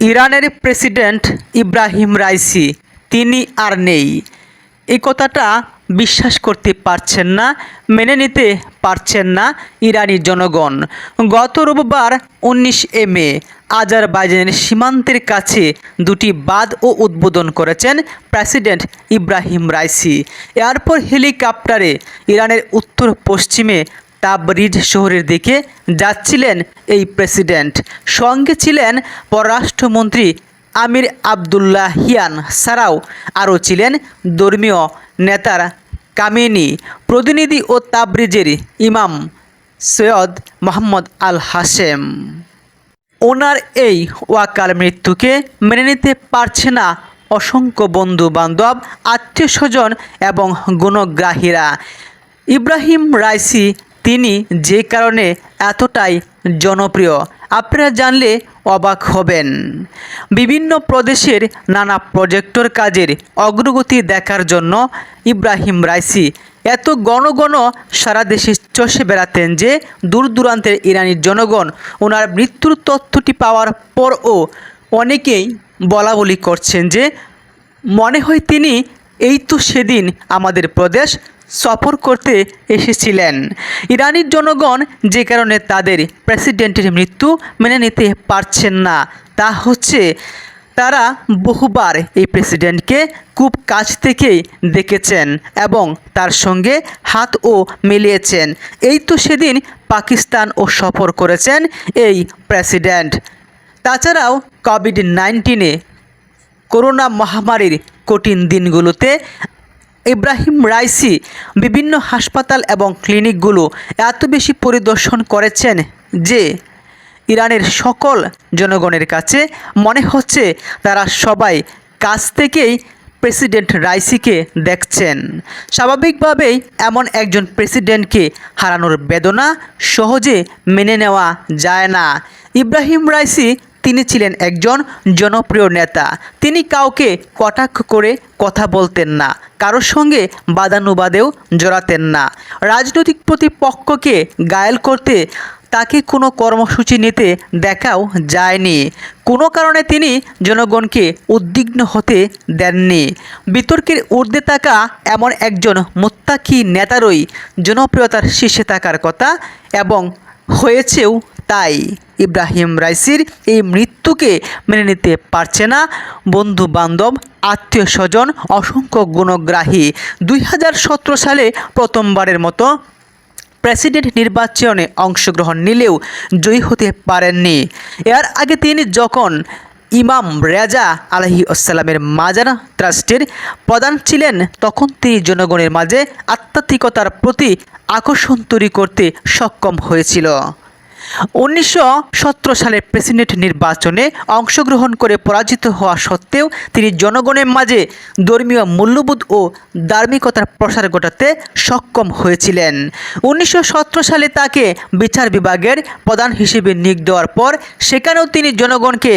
ইরানের president Ebrahim Raisi, তিনি আর নেই। এই কথাটা বিশ্বাস করতে পারছেন না, মেনে নিতে পারছেন না ইরানি জনগণ। গত রোববার উনিশ এ মে আজারবাইজানের সীমান্তের কাছে দুটি বাঁধ ও উদ্বোধন করেছেন প্রেসিডেন্ট ইব্রাহিম রাইসি। এরপর হেলিকপ্টারে ইরানের উত্তর পশ্চিমে তাবরিজ শহরের দিকে যাচ্ছিলেন এই প্রেসিডেন্ট। সঙ্গে ছিলেন পররাষ্ট্রমন্ত্রী আমির আবদুল্লাহ হিয়ান, ছাড়াও আরও ছিলেন ধর্মীয় নেতার কামিনী, প্রতিনিধি ও তাবরিজের ইমাম সৈয়দ মোহাম্মদ আল হাশেম। ওনার এই ওয়াকাল মৃত্যুকে মেনে নিতে পারছে না অসংখ্য বন্ধু বান্ধব আত্মীয় স্বজন এবং গুণগ্রাহীরা। ইব্রাহিম রাইসি তিনি যে কারণে এতটাই জনপ্রিয়, আপনারা জানলে অবাক হবেন। বিভিন্ন প্রদেশের নানা প্রজেক্টর কাজের অগ্রগতি দেখার জন্য ইব্রাহিম রাইসি এত গণ গণ সারা দেশে চষে বেড়াতেন যে দূর দূরান্তের ইরানির জনগণ ওনার মৃত্যুর তথ্যটি পাওয়ার পরও অনেকেই বলা বলি করছেন যে মনে হয় তিনি এই তো সেদিন আমাদের প্রদেশ সফর করতে এসেছিলেন। ইরানির জনগণ যে কারণে তাদের প্রেসিডেন্টের মৃত্যু মেনে নিতে পারছেন না, তা হচ্ছে তারা বহুবার এই প্রেসিডেন্টকে খুব কাছ থেকেই দেখেছেন এবং তার সঙ্গে হাতও মিলিয়েছেন। এই তো সেদিন পাকিস্তান ও সফর করেছেন এই প্রেসিডেন্ট। তাছাড়াও কোভিড নাইন্টিনে করোনা মহামারীর কঠিন দিনগুলোতে ইব্রাহিম রাইসি বিভিন্ন হাসপাতাল এবং ক্লিনিকগুলো এত বেশি পরিদর্শন করেছেন যে ইরানের সকল জনগণের কাছে মনে হচ্ছে তারা সবাই কাছ থেকেই প্রেসিডেন্ট রাইসিকে দেখছেন। স্বাভাবিকভাবেই এমন একজন প্রেসিডেন্টকে হারানোর বেদনা সহজে মেনে নেওয়া যায় না। ইব্রাহিম রাইসি তিনি ছিলেন একজন জনপ্রিয় নেতা। তিনি কাউকে কটাক্ষ করে কথা বলতেন না, কারোর সঙ্গে বাদানুবাদেও জড়াতেন না। রাজনৈতিক প্রতিপক্ষকে গায়েল করতে তাকে কোনো কর্মসূচি নিতে দেখাও যায়নি। কোনো কারণে তিনি জনগণকে উদ্বিগ্ন হতে দেননি। বিতর্কের ঊর্ধ্বে থাকা এমন একজন মোত্তাকি নেতারই জনপ্রিয়তার শীর্ষে থাকার কথা এবং হয়েছেও তাই ইব্রাহিম রাইসির এই মৃত্যুকে মেনে নিতে পারছে না। বন্ধু বান্ধব আত্মীয় স্বজন অসংখ্য গুণগ্রাহী। দুই হাজার সতেরো সালে প্রথমবারের মতো প্রেসিডেন্ট নির্বাচনে অংশগ্রহণ নিলেও জয়ী হতে পারেননি। এর আগে তিনি যখন ইমাম রেজা আলহি আসসালামের মাজার ট্রাস্টের প্রধান ছিলেন, তখন তিনি জনগণের মাঝে আধ্যাত্মিকতার প্রতি আকর্ষণ তৈরি করতে সক্ষম হয়েছিল। উনিশশো সতেরো সালের প্রেসিডেন্ট নির্বাচনে অংশগ্রহণ করে পরাজিত হওয়া সত্ত্বেও তিনি জনগণের মাঝে ধর্মীয় মূল্যবোধ ও ধার্মিকতার প্রসার ঘটাতে সক্ষম হয়েছিলেন। উনিশশো সতেরো সালে তাকে বিচার বিভাগের প্রধান হিসেবে নিয়োগ দেওয়ার পর সেখানেও তিনি জনগণকে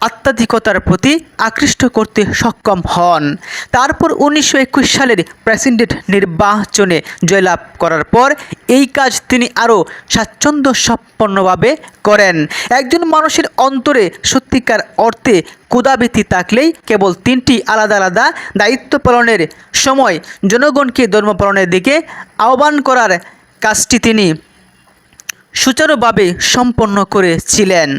আত্মাধিকতার প্রতি আকৃষ্ট করতে সক্ষম হন। তারপর উনিশশো একুশ সালের প্রেসিডেন্ট নির্বাচনে জয়লাভ করার পর এই কাজ তিনি আরও স্বাচ্ছন্দ্য সম্পন্নভাবে করেন। একজন মানুষের অন্তরে সত্যিকার অর্থে ক্ষুদাবৃত্তি থাকলেই কেবল তিনটি আলাদা আলাদা দায়িত্ব পালনের সময় জনগণকে ধর্ম পালনের দিকে আহ্বান করার কাজটি তিনি সুচারুভাবে সম্পন্ন করেছিলেন।